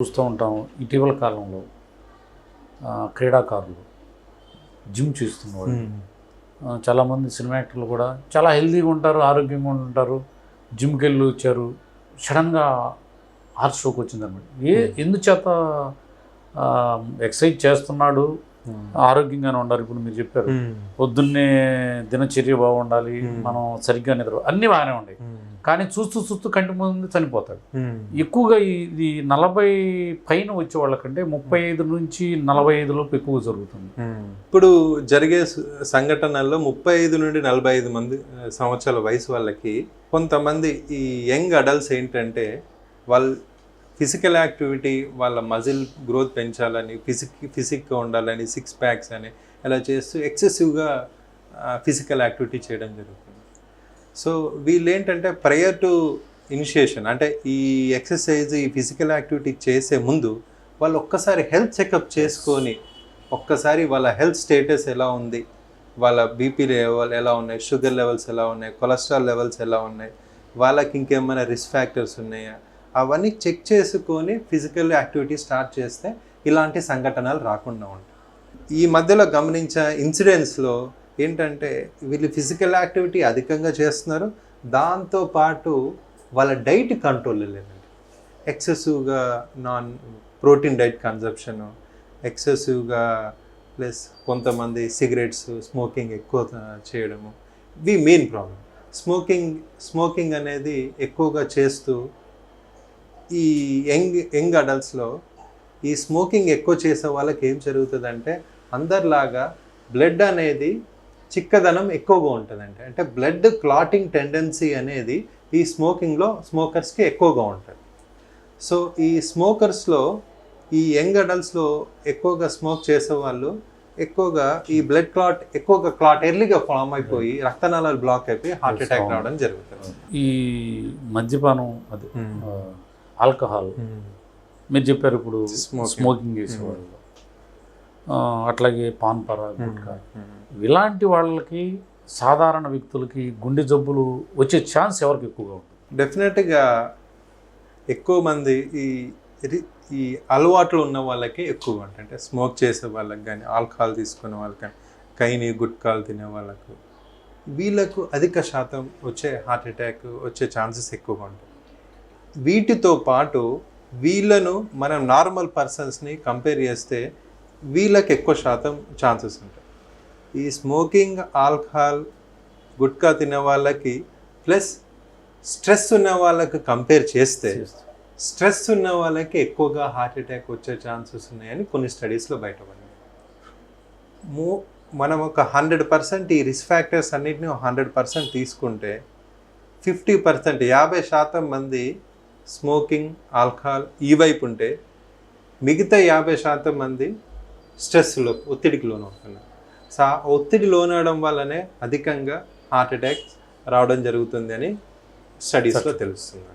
చూస్తూ ఉంటాం ఇటీవల కాలంలో క్రీడాకారులు జిమ్ చేస్తున్నవాళ్ళు. ఆ, చాలామంది సినిమా యాక్టర్లు కూడా చాలా హెల్తీగా ఉంటారు ఆరోగ్యంగా ఉంటారు జిమ్కి వెళ్ళి వచ్చారు సడన్గా హార్ట్ స్ట్రోక్ వచ్చిందన్నమాట ఏ ఎందుచేత ఎక్సర్సైజ్ చేస్తున్నాడు ఆరోగ్యంగానే ఉండాలి ఇప్పుడు మీరు చెప్పారు. పొద్దున్నే దినచర్య బాగుండాలి మనం సరిగ్గా నిద్ర అన్నీ బాగానే ఉన్నాయి కానీ చూస్తూ చూస్తూ కంటి ముందు చనిపోతాడు. ఎక్కువగా ఇది నలభై పైన వచ్చే వాళ్ళకంటే ముప్పై ఐదు నుంచి నలభై ఐదు లోపు ఎక్కువ జరుగుతుంది. ఇప్పుడు జరిగే సంఘటనల్లో ముప్పై ఐదు నుండి నలభై ఐదు మంది సంవత్సరాల వయసు వాళ్ళకి కొంతమంది ఈ యంగ్ అడల్ట్స్ ఏంటంటే వాళ్ళ ఫిజికల్ యాక్టివిటీ వాళ్ళ మజిల్ గ్రోత్ పెంచాలని ఫిజిక్ ఫిజిక్గా ఉండాలని సిక్స్ ప్యాక్స్ అని ఇలా చేస్తూ ఎక్సెసివ్గా ఫిజికల్ యాక్టివిటీ చేయడం జరుగుతుంది. సో వీళ్ళు ఏంటంటే ప్రయర్ టు ఇనిషియేషన్ అంటే ఈ ఎక్సర్సైజ్ ఈ ఫిజికల్ యాక్టివిటీ చేసే ముందు వాళ్ళు ఒక్కసారి హెల్త్ చెకప్ చేసుకొని ఒక్కసారి వాళ్ళ హెల్త్ స్టేటస్ ఎలా ఉంది వాళ్ళ బీపీ లెవెల్ ఎలా ఉన్నాయి షుగర్ లెవెల్స్ ఎలా ఉన్నాయి కొలెస్ట్రాల్ లెవెల్స్ ఎలా ఉన్నాయి వాళ్ళకి ఇంకేమైనా రిస్క్ ఫ్యాక్టర్స్ ఉన్నాయా అవన్నీ చెక్ చేసుకొని ఫిజికల్ యాక్టివిటీ స్టార్ట్ చేస్తే ఇలాంటి సంఘటనలు రాకుండా ఉంటాయి. ఈ మధ్యలో గమనించే ఇన్సిడెంట్స్లో ఏంటంటే వీళ్ళు ఫిజికల్ యాక్టివిటీ అధికంగా చేస్తున్నారు. దాంతో పాటు వాళ్ళ డైట్ కంట్రోల్ లేదండి. ఎక్సెసివ్గా నాన్ ప్రోటీన్ డైట్ కన్సప్షన్ ఎక్సెసివ్గా ప్లస్ కొంతమంది సిగరెట్స్ స్మోకింగ్ ఎక్కువ చేయడము. The main problem smoking smoking అనేది ఎక్కువగా చేస్తూ ఈ యంగ్ యంగ్ అడల్ట్స్లో ఈ స్మోకింగ్ ఎక్కువ చేసే వాళ్ళకి ఏం జరుగుతుందంటే అందరిలాగా బ్లడ్ అనేది చిక్కదనం ఎక్కువగా ఉంటుందండి. అంటే బ్లడ్ క్లాటింగ్ టెండెన్సీ అనేది ఈ స్మోకింగ్లో స్మోకర్స్కి ఎక్కువగా ఉంటుంది. సో ఈ స్మోకర్స్లో ఈ యంగ్ అడల్ట్స్లో ఎక్కువగా స్మోక్ చేసే వాళ్ళు ఎక్కువగా ఈ బ్లడ్ క్లాట్ ఎక్కువగా క్లాట్ ఎర్లీగా ఫామ్ అయిపోయి రక్తనాళాలు బ్లాక్ అయిపోయి హార్ట్ అటాక్ రావడం జరుగుతుంది. ఈ మద్యపానం అది ఆ, ఆల్కహాల్. మీరు చెప్పారు ఇప్పుడు. స్మోకింగ్ చేసేవాళ్ళు. అట్లాగే పాన్ పరా గుట్కా. ఇలాంటి వాళ్ళకి సాధారణ వ్యక్తులకి గుండె జబ్బులు వచ్చే ఛాన్స్ ఎవరికి ఎక్కువగా ఉంటుంది? డెఫినెట్గా ఎక్కువ మంది ఈ రి- ఈ అలవాట్లు ఉన్న వాళ్ళకి ఎక్కువ ఉంటాయి. అంటే స్మోక్ చేసే వాళ్ళకి కానీ ఆల్కహాల్ తీసుకునే వాళ్ళకి కానీ కైని గుట్కాలు తినే వాళ్ళకు వీళ్ళకు అధిక శాతం వచ్చే హార్ట్ అటాక్ వచ్చే ఛాన్సెస్ ఎక్కువగా ఉంటాయి. వీటితో పాటు వీళ్ళను మనం నార్మల్ పర్సన్స్ని కంపేర్ చేస్తే వీళ్ళకి ఎక్కువ శాతం ఛాన్సెస్ ఉంటాయి. ఈ స్మోకింగ్ ఆల్కహాల్ గుట్కా తినే వాళ్ళకి ప్లస్ స్ట్రెస్ ఉన్న వాళ్ళకి కంపేర్ చేస్తే స్ట్రెస్ ఉన్న వాళ్ళకి ఎక్కువగా హార్ట్ అటాక్ వచ్చే ఛాన్సెస్ ఉన్నాయని కొన్ని స్టడీస్లో బయటపడింది. మో మనం ఒక హండ్రెడ్ పర్సెంట్ ఈ రిస్క్ ఫ్యాక్టర్స్ అన్నిటిని హండ్రెడ్ పర్సెంట్ తీసుకుంటే ఫిఫ్టీ పర్సెంట్ యాభై శాతం మంది స్మోకింగ్ ఆల్కహాల్ ఈ వైపు ఉంటే మిగతా యాభై శాతం మంది స్ట్రెస్లో ఒత్తిడికి లోనవుతున్నారు సో ఆ ఒత్తిడి లోనవడం వల్లనే అధికంగా హార్ట్ అటాక్ రావడం జరుగుతుంది అని స్టడీస్లో తెలుస్తుంది